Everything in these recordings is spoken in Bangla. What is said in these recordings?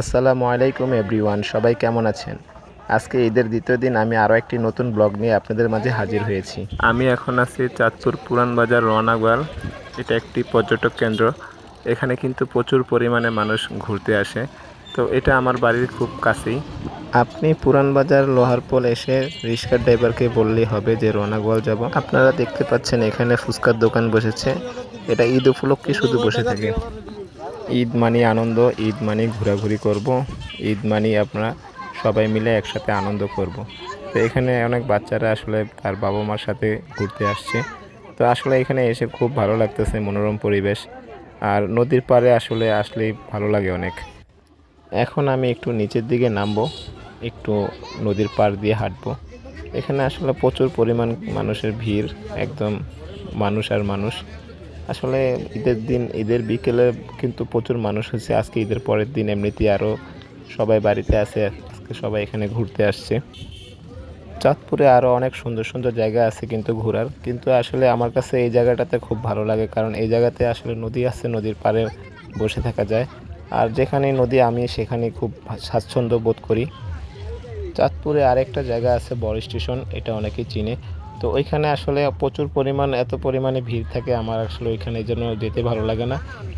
আসসালামু আলাইকুম এভরিওয়ান সবাই কেমন আছেন? আজকে ঈদের দ্বিতীয় দিন আমি আরও একটি নতুন ব্লগ নিয়ে আপনাদের মাঝে হাজির হয়েছি। আমি এখন আছি চাঁদপুর পুরান বাজার রওনাগাল এটা একটি পর্যটক কেন্দ্র। এখানে কিন্তু প্রচুর পরিমাণে মানুষ ঘুরতে আসে। তো এটা আমার বাড়ির খুব কাছেই। আপনি পুরান বাজার লোহার লোহারপোল এসে রিক্সার ড্রাইভারকে বললেই হবে যে রওনাগোয়াল যাব। আপনারা দেখতে পাচ্ছেন এখানে ফুচকার দোকান বসেছে। এটা ঈদ উপলক্ষে শুধু বসে থাকে। ঈদ মানি আনন্দ, ঈদ মানি ঘোরাঘুরি করব। ঈদ মানি আপনারা সবাই মিলে একসাথে আনন্দ করব। তো এখানে অনেক বাচ্চারা আসলে তার বাবা মার সাথে ঘুরতে আসছে। তো আসলে এখানে এসে খুব ভালো লাগতেছে, মনোরম পরিবেশ। আর নদীর পাড়ে আসলে আসলেই ভালো লাগে অনেক। এখন আমি একটু নিচের দিকে নামবো, একটু নদীর পাড় দিয়ে হাঁটবো। এখানে আসলে প্রচুর পরিমাণ মানুষের ভিড়, একদম মানুষ আর মানুষ। আসলে ঈদের দিন, ঈদের বিকেলে কিন্তু প্রচুর মানুষ হচ্ছে আজকে ঈদের পরের দিন এমনিতেই আরও সবাই বাড়িতে আছে। আজকে সবাই এখানে ঘুরতে আসছে। চাঁদপুরে আরও অনেক সুন্দর সুন্দর জায়গা আছে কিন্তু ঘোরার। কিন্তু আসলে আমার কাছে এই জায়গাটাতে খুব ভালো লাগে। কারণ এই জায়গাতে আসলে নদী আছে, নদীর পাড়ে বসে থাকা যায়। আর যেখানে নদী, আমি সেখানে খুব স্বাচ্ছন্দ্য বোধ করি। চাঁদপুরে আরেকটা জায়গা আছে বড় স্টেশন, এটা অনেকেই চিনে। তো ওইখানে আসলে প্রচুর পরিমাণ, এত পরিমাণে ভিড় থাকে আমার আসলে ওইখানে এই জন্য যেতে ভালো লাগে না।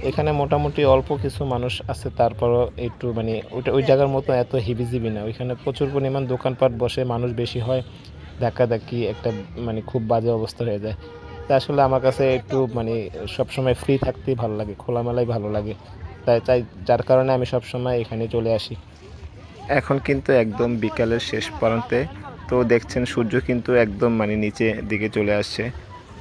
এখানে মোটামুটি অল্প কিছু মানুষ আছে, তারপরও একটু মানে ওইটা, ওই জায়গার মতো এত হিবিজিবি না। ওইখানে প্রচুর পরিমাণ দোকানপাট বসে মানুষ বেশি হয়, ধাক্কাধাক্কি একটা মানে খুব বাজে অবস্থা হয়ে যায়। তা আসলে আমার কাছে একটু মানে সবসময় ফ্রি থাকতেই ভালো লাগে, খোলামেলাই ভালো লাগে। তাই তাই যার কারণে আমি সবসময় এখানে চলে আসি। এখন কিন্তু একদম বিকালের শেষ প্রান্তে তো দেখছেন সূর্য কিন্তু একদম মানে নিচে দিকে চলে আসছে।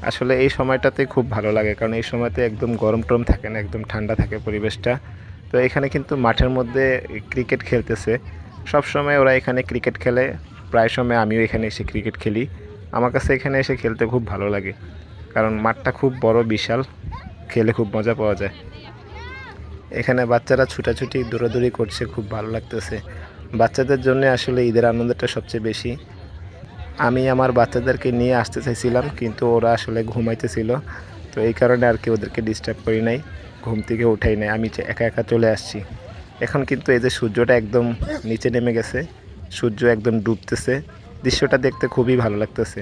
আসলে এই সময়টাতে খুব ভালো লাগে, কারণ এই সময়তে একদম গরম টরম থাকে না, একদম ঠান্ডা থাকে পরিবেশটা। তো এখানে কিন্তু মাঠের মধ্যে ক্রিকেট খেলতেছে। সব সময় ওরা এখানে ক্রিকেট খেলে, প্রায় সময় আমিও এখানে এসে ক্রিকেট খেলি। আমার কাছে এখানে এসে খেলতে খুব ভালো লাগে, কারণ মাঠটা খুব বড়, বিশাল, খেলে খুব মজা পাওয়া যায়। এখানে বাচ্চারা ছুটাছুটি, দৌড়াদৌড়ি করছে, খুব ভালো লাগতেছে। বাচ্চাদের জন্য আসলে ঈদের আনন্দটা সবচেয়ে বেশি। আমি আমার বাচ্চাদেরকে নিয়ে আসতে চাইছিলাম, কিন্তু ওরা আসলে ঘুমাইতেছিল। তো এই কারণে আর কি ওদেরকে ডিস্টার্ব করি নাই, ঘুম থেকে উঠাই নাই। আমি একা একা চলে আসছি। এখন কিন্তু এই যে সূর্যটা একদম নিচে নেমে গেছে, সূর্য একদম ডুবতেছে। দৃশ্যটা দেখতে খুবই ভালো লাগতেছে।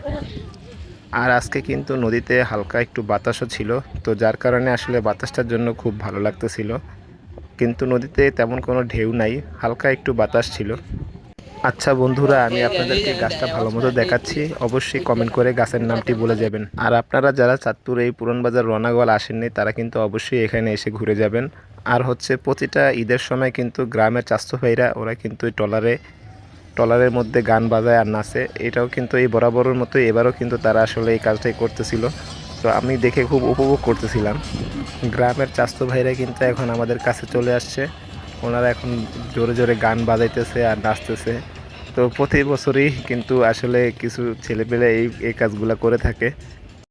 আর আজকে কিন্তু নদীতে হালকা একটু বাতাসও ছিল, তো যার কারণে আসলে বাতাসটার জন্য খুব ভালো লাগতেছিল। কিন্তু নদীতে তেমন কোনো ঢেউ নাই, হালকা একটু বাতাস ছিল। আচ্ছা বন্ধুরা, আমি আপনাদেরকে গাছটা ভালো মতো দেখাচ্ছি। অবশ্যই কমেন্ট করে গাছের নামটি বলে যাবেন। আর আপনারা যারা চাঁদপুর এই পুরন বাজার রনাগোয়াল আসেননি, তারা কিন্তু অবশ্যই এখানে এসে ঘুরে যাবেন। আর হচ্ছে প্রতিটা ঈদের সময় কিন্তু গ্রামের চাস্তো ভাইরা, ওরা কিন্তু এই ট্রলারে, ট্রলারের মধ্যে গান বাজায় আর নাচে। এটাও কিন্তু এই বরাবরের মতো এবারও কিন্তু তারা আসলে এই কাজটাই করতেছিল। তো আমি দেখে খুব উপভোগ করতেছিলাম। গ্রামের চাস্তো ভাইরা কিন্তু এখন আমাদের কাছে চলে আসছে। ওনারা এখন জোরে জোরে গান বাজাইতেছে আর নাচতেছে। তো প্রতি বছরই কিন্তু আসলে কিছু ছেলেপেলে এই এই কাজগুলো করে থাকে।